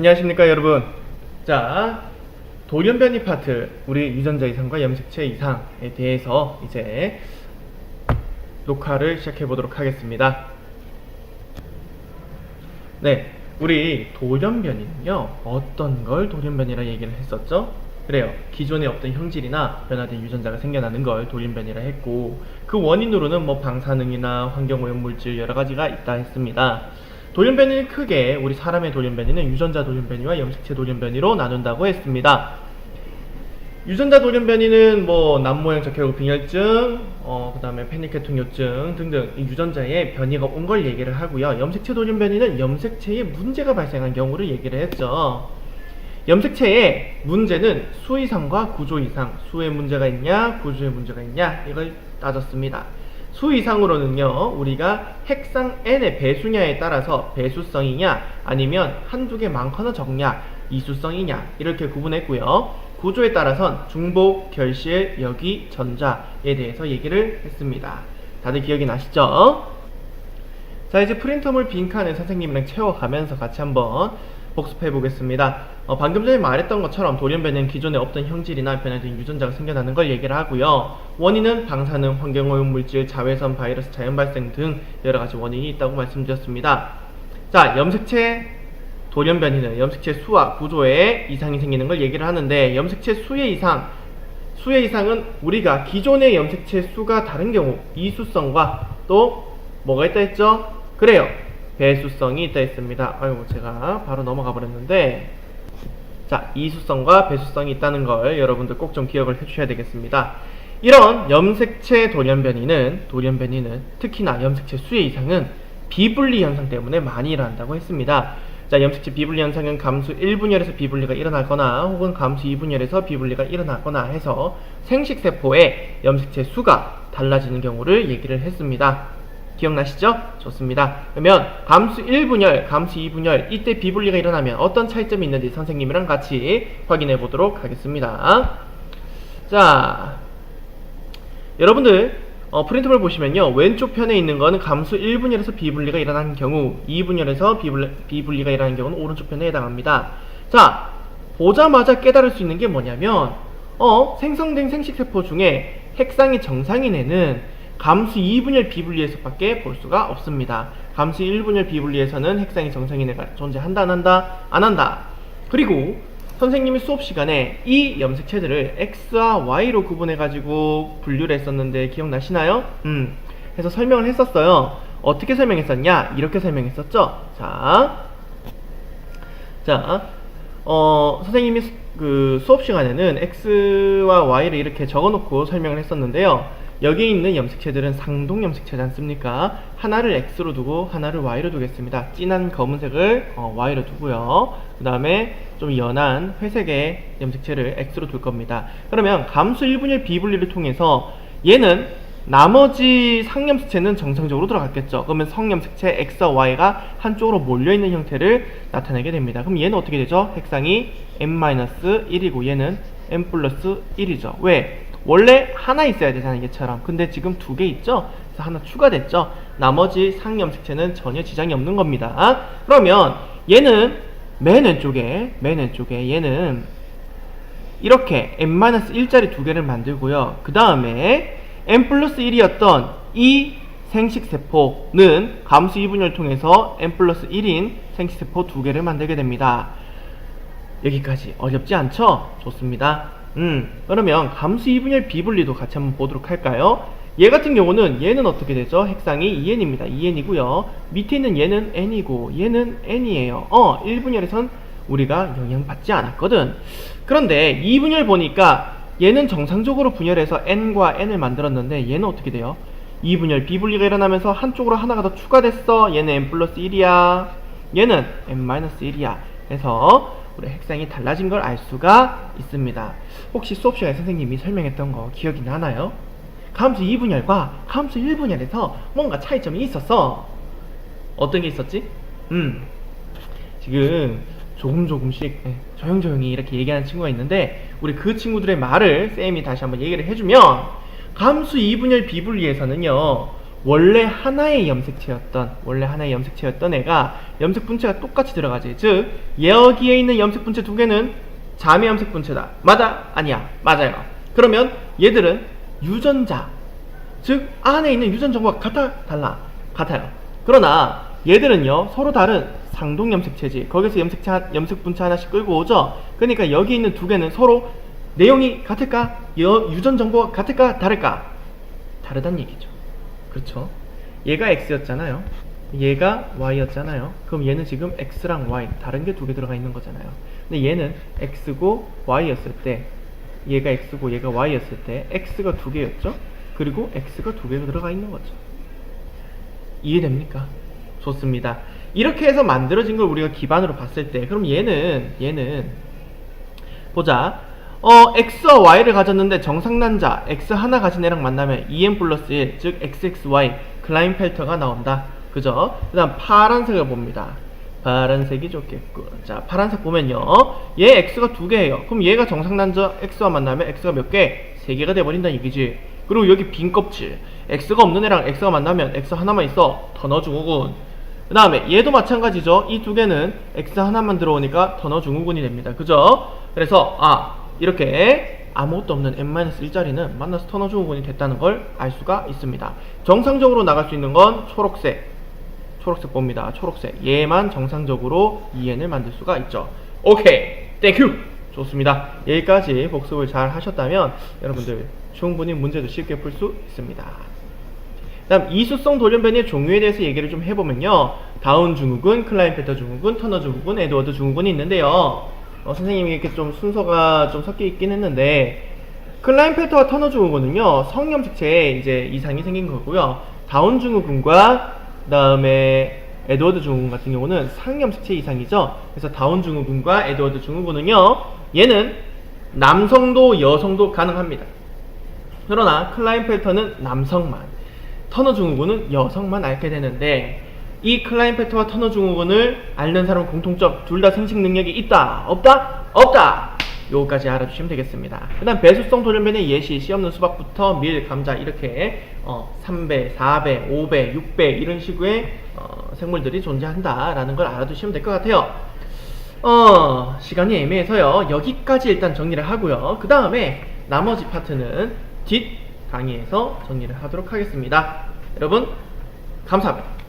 안녕하십니까 여러분. 자 돌연변이 파트 우리 유전자 이상과 염색체 이상에 대해서 이제 녹화를 시작해 보도록 하겠습니다. 네 우리 돌연변이는요 어떤 걸 돌연변이라 얘기를 했었죠? 그래요. 기존에 없던 형질이나 변화된 유전자가 생겨나는 걸 돌연변이라 했고 그 원인으로는 뭐 방사능이나 환경오염물질 여러 가지가 있다 했습니다 돌연변이는 크게 우리 사람의 돌연변이는 유전자 돌연변이와 염색체 돌연변이로 나눈다고 했습니다. 유전자 돌연변이는 뭐 남모양 적혈구 빈혈증, 어, 그다음에 페니케통요증 등등 이 유전자의 변이가 온 걸 얘기를 하고요. 염색체 돌연변이는 염색체에 문제가 발생한 경우를 얘기를 했죠. 염색체의 문제는 수 이상과 구조 이상, 수에 문제가 있냐, 구조에 문제가 있냐 이걸 따졌습니다. 수 이상으로는요, 우리가 핵상 n의 배수냐에 따라서 배수성이냐, 아니면 한두 개 많거나 적냐, 이수성이냐, 이렇게 구분했고요. 구조에 따라선 중복, 결실, 여기, 전자에 대해서 얘기를 했습니다. 다들 기억이 나시죠? 자, 이제 프린터물 빈칸을 선생님이랑 채워가면서 같이 한번 복습해 보겠습니다. 어, 방금 전에 말했던 것처럼 돌연변이는 기존에 없던 형질이나 변화된 유전자가 생겨나는 걸 얘기를 하고요. 원인은 방사능, 환경오염 물질, 자외선, 바이러스, 자연 발생 등 여러 가지 원인이 있다고 말씀드렸습니다. 자, 염색체 돌연변이는 염색체 수와 구조에 이상이 생기는 걸 얘기를 하는데 염색체 수의 이상, 수의 이상은 우리가 기존의 염색체 수가 다른 경우 이수성과 또 뭐가 있다 했죠? 그래요. 배수성이 있다 했습니다. 아이고 제가 바로 넘어가 버렸는데 자 이수성과 배수성이 있다는 걸 여러분들 꼭 좀 기억을 해주셔야 되겠습니다. 이런 염색체 돌연변이는 돌연변이는 특히나 염색체 수의 이상은 비분리 현상 때문에 많이 일어난다고 했습니다. 자, 염색체 비분리 현상은 감수 1분열에서 비분리가 일어나거나 혹은 감수 2분열에서 비분리가 일어나거나 해서 생식세포의 염색체 수가 달라지는 경우를 얘기를 했습니다. 기억나시죠? 좋습니다. 그러면 감수 1분열, 감수 2분열 이때 비분리가 일어나면 어떤 차이점이 있는지 선생님이랑 같이 확인해 보도록 하겠습니다. 자, 여러분들 어, 프린트볼 보시면요 왼쪽 편에 있는 거는 감수 1분열에서 비분리가 일어나는 경우 2분열에서 비분리, 비분리가 일어나는 경우는 오른쪽 편에 해당합니다 자 보자마자 깨달을 수 있는 게 뭐냐면 어, 생성된 생식세포 중에 핵상이 정상인 애는 감수 2분열 비분리에서 밖에 볼 수가 없습니다 감수 1분열 비분리에서는 핵상이 정상인 애가 존재한다 안 한다 안 한다 그리고 선생님이 수업 시간에 이 염색체들을 X와 Y로 구분해 가지고 분류를 했었는데 기억나시나요? 음, 해서 설명을 했었어요. 어떻게 설명했었냐? 이렇게 설명했었죠? 자, 자, 어, 선생님이 수- 그 수업 시간에는 X와 Y를 이렇게 적어놓고 설명을 했었는데요. 여기 있는 염색체들은 상동 염색체지 않습니까? 하나를 X로 두고 하나를 Y로 두겠습니다. 진한 검은색을 어, Y로 두고요. 그 다음에 좀 연한 회색의 염색체를 X로 둘 겁니다. 그러면 감수 1분열 비분리를 통해서 얘는 나머지 상염색체는 정상적으로 들어갔겠죠. 그러면 성염색체 X와 Y가 한쪽으로 몰려있는 형태를 나타내게 됩니다. 그럼 얘는 어떻게 되죠? 핵상이 M-1이고 얘는 M 플러스 1이죠. 왜? 원래 하나 있어야 되잖아요, 얘처럼. 근데 지금 두 개 있죠? 그래서 하나 추가됐죠? 나머지 상염색체는 전혀 지장이 없는 겁니다. 그러면 얘는 맨 왼쪽에, 맨 왼쪽에 얘는 이렇게 n-1짜리 두 개를 만들고요. 그 다음에 n 플러스 1이었던 이 생식세포는 감수 2분열 통해서 n 플러스 1인 생식세포 두 개를 만들게 됩니다. 여기까지 어렵지 않죠? 좋습니다. 음, 그러면 감수 2분열 비분리도 같이 한번 보도록 할까요? 얘 같은 경우는 얘는 어떻게 되죠? 핵상이 2n입니다. 2n이고요. 밑에 있는 얘는 n이고 얘는 n이에요. 어, 1분열에선 우리가 영향받지 않았거든. 그런데 2분열 보니까 얘는 정상적으로 분열해서 n과 n을 만들었는데 얘는 어떻게 돼요? 2분열 비분리가 일어나면서 한쪽으로 하나가 더 추가됐어. 얘는 n 플러스 1이야. 얘는 n 마이너스 1이야. 그래서 우리 핵상이 달라진 걸 알 수가 있습니다. 혹시 수업 시간에 선생님이 설명했던 거 기억이 나나요? 감수 2분열과 감수 1분열에서 뭔가 차이점이 있었어. 어떤 게 있었지? 음, 지금 조금 조금씩 예, 조용조용히 이렇게 얘기하는 친구가 있는데 우리 그 친구들의 말을 쌤이 다시 한번 얘기를 해주면 감수 2분열 비분리에서는요 원래 하나의 염색체였던 원래 하나의 염색체였던 애가 염색 분체가 똑같이 들어가지. 즉 여기에 있는 염색 분체 두 개는 자매 염색 분체다. 맞아? 아니야. 맞아요. 그러면 얘들은 유전자 즉 안에 있는 유전 정보가 같아 달라 같아요. 그러나 얘들은요 서로 다른 상동 염색체지. 거기서 염색체 하- 염색 분체 하나씩 끌고 오죠. 그러니까 여기 있는 두 개는 서로 내용이 같을까? 여- 유전 정보가 같을까? 다를까? 다르단 얘기죠. 그렇죠? 얘가 x였잖아요. 얘가 y였잖아요. 그럼 얘는 지금 x랑 y 다른 게 두 개 들어가 있는 거잖아요. 근데 얘는 x고 y였을 때 얘가 x고 얘가 y였을 때 x가 두 개였죠. 그리고 x가 두 개가 들어가 있는 거죠. 이해됩니까? 좋습니다. 이렇게 해서 만들어진 걸 우리가 기반으로 봤을 때 그럼 얘는 얘는 보자. 어, x와 y를 가졌는데 정상난자 x 하나 가진 애랑 만나면 2n 플러스 1, 즉 xxy 클라인펠터가 나온다. 그죠? 그 다음 파란색을 봅니다. 파란색이 좋겠고. 자, 파란색 보면요. 얘 x가 두 개예요. 그럼 얘가 정상난자 x와 만나면 x가 몇 개? 세 개가 돼버린다는 얘기지. 그리고 여기 빈 껍질. x가 없는 애랑 x가 만나면 x 하나만 있어. 더 넣어주고군. 그 다음에 얘도 마찬가지죠. 이 두 개는 x 하나만 들어오니까 더너 증후군이 됩니다. 그죠? 그래서 아 이렇게 아무것도 없는 n-1자리는 만나서 터너 증후군이 됐다는 걸 알 수가 있습니다. 정상적으로 나갈 수 있는 건 초록색. 초록색 봅니다. 초록색. 얘만 정상적으로 2n을 만들 수가 있죠. 오케이. 땡큐. 좋습니다. 여기까지 복습을 잘 하셨다면 여러분들 충분히 문제도 쉽게 풀 수 있습니다. 다음 이수성 돌연변이의 종류에 대해서 얘기를 좀 해보면요. 다운 증후군, 클라인페터 증후군, 터너 증후군, 에드워드 증후군이 있는데요. 어, 선생님이 이렇게 좀 순서가 좀 섞여 있긴 했는데 클라인펠터와 터너 증후군은요 성염색체에 이제 이상이 생긴 거고요. 다운 증후군과 그다음에 에드워드 증후군 같은 경우는 상염색체 이상이죠. 그래서 다운 증후군과 에드워드 증후군은요 얘는 남성도 여성도 가능합니다. 그러나 클라인펠터는 남성만, 터너 증후군은 여성만 앓게 되는데 이 클라인펠터와 터너 증후군을 앓는 사람 공통점 둘 다 생식 능력이 있다, 없다, 없다. 요거까지 알아주시면 되겠습니다. 그 다음 배수성 돌연변의 예시, 씨 없는 수박부터 밀, 감자 이렇게 어, 3배, 4배, 5배, 6배 이런 식의 어, 생물들이 존재한다 라는 걸 알아두시면 될 것 같아요. 어, 시간이 애매해서요. 여기까지 일단 정리를 하고요. 그 다음에 나머지 파트는 뒷 강의에서 정리를 하도록 하겠습니다. 여러분, 감사합니다.